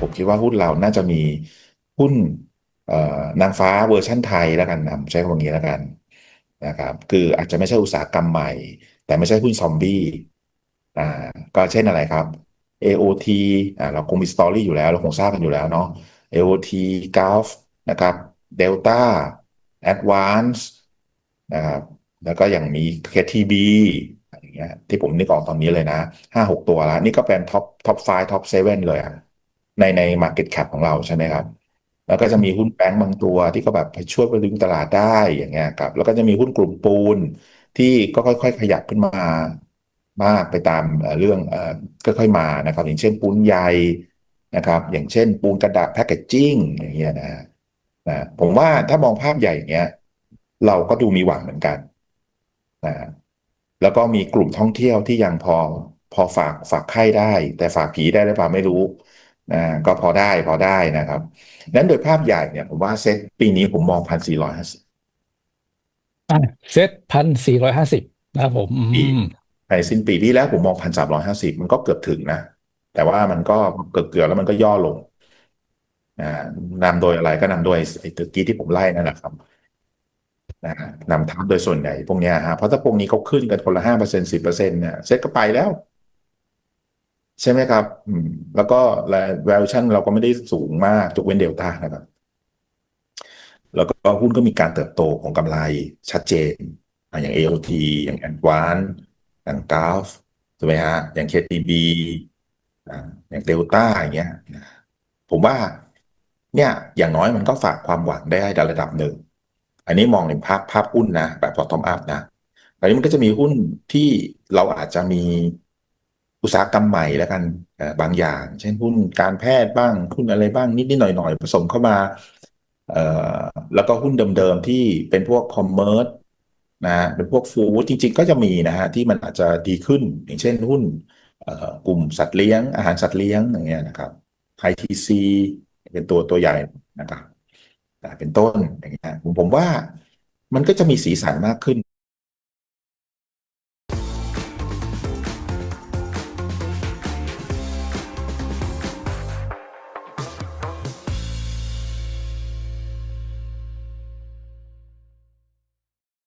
ผมคิดว่าหุ้นเราน่าจะมีหุ้นนางฟ้าเวอร์ชั่นไทยแล้วกันนะใช้คำนี้แล้วกันนะครับ คืออาจจะไม่ใช่อุตสาหกรรมใหม่ แต่ไม่ใช่หุ้นซอมบี้อ่าก็เช่นอะไรครับ AOT อ่าเราคงมีสตอรี่อยู่แล้วเราคงทราบกันอยู่แล้วเนาะ AOT Gulf นะครับ Delta Advance นะครับแล้วก็อย่างมี KTB อะไรอย่างเงี้ยที่ผมนึกออกตอนนี้เลยนะห้าหกตัวแล้ว นี่ก็เป็นท็อปท็อปไฟท็อปเซเว่นเลยอะ ในใน Market Cap ของเราใช่ไหมครับ แล้วก็จะมีหุ้นแบงก์บางตัวที่ก็แบบช่วยไปดึงตลาดได้อย่างเงี้ยครับ แล้วก็จะมีหุ้นกลุ่มปูนที่ก็ค่อย ๆ ขยับขึ้นมามากไปตามเรื่องเอ่อค่อยๆมานะครับ อย่างเช่นปูนใยนะครับ อย่างเช่นปูนกระดาษแพคเกจจิ้งอย่างเงี้ยนะนะผมว่าถ้ามองภาพใหญ่อย่างเงี้ย เราก็ดูมีหวังเหมือนกันนะแล้วก็มีกลุ่มท่องเที่ยวที่ยังพอพอฝากฝากไข้ได้ แต่ฝากผีได้หรือเปล่าไม่รู้ นะก็พอได้พอได้นะครับนั้นโดยภาพใหญ่เนี่ยผมว่าเซ็ตปีนี้ผมมองพันสี่ร้อยห้าสิบอะเซ็ตพันสี่ร้อยห้าสิบนะครับผมอืปีมในสิ้นปีที่แล้วผมมองพันสามร้อยห้าสิบมันก็เกือบถึงนะ แต่ว่ามันก็เกือบเกือบแล้วมันก็ย่อลงนะนำโดยอะไรก็นำโดยไอ้ตะกี้ที่ผมไล่นั่นแหละครับนะนำทับโดยส่วนใหญ่พวกเนี้ยฮะเพราะถ้าพวกนี้เขาขึ้นกันคนละห้าเปอร์เซ็นสิบเปอร์เซ็นเนี่ยเซ็ตก็ไปแล้ว ใช่ไหมครับ อืม แล้วก็ valuation เราก็ไม่ได้สูงมากยกเว้นเดลต้านะครับ แล้วก็หุ้นก็มีการเติบโตของกำไรชัดเจน อย่าง AOT อย่าง Advance อย่าง Gulf ถูกไหมฮะ อย่าง KTB อ่าอย่าง Delta อย่างเงี้ย ผมว่า เนี่ย อย่างน้อยมันก็ฝากความหวังได้ในระดับหนึ่ง อันนี้มองในภาพภาพหุ้นนะ แบบ bottom up นะอันนี้มันก็จะมีหุ้นที่เราอาจจะมี อุตสาหกรรมใหม่แล้วกันบางอย่าง เช่นหุ้นการแพทย์บ้างหุ้นอะไรบ้างนิดๆหน่อยๆผสมเข้ามาแล้วก็หุ้นเดิมๆที่เป็นพวกคอมเมอร์สนะเป็นพวกฟู้ดจริง ๆ ก็จะมีนะฮะที่มันอาจจะดีขึ้น อย่างเช่นหุ้นกลุ่มสัตว์เลี้ยง อาหารสัตว์เลี้ยงอย่างเงี้ยนะครับไฮทีซีเป็นตัวตัวใหญ่นะครับเป็นต้นอย่างเงี้ยผมผมว่ามันก็จะมีสีสันมากขึ้น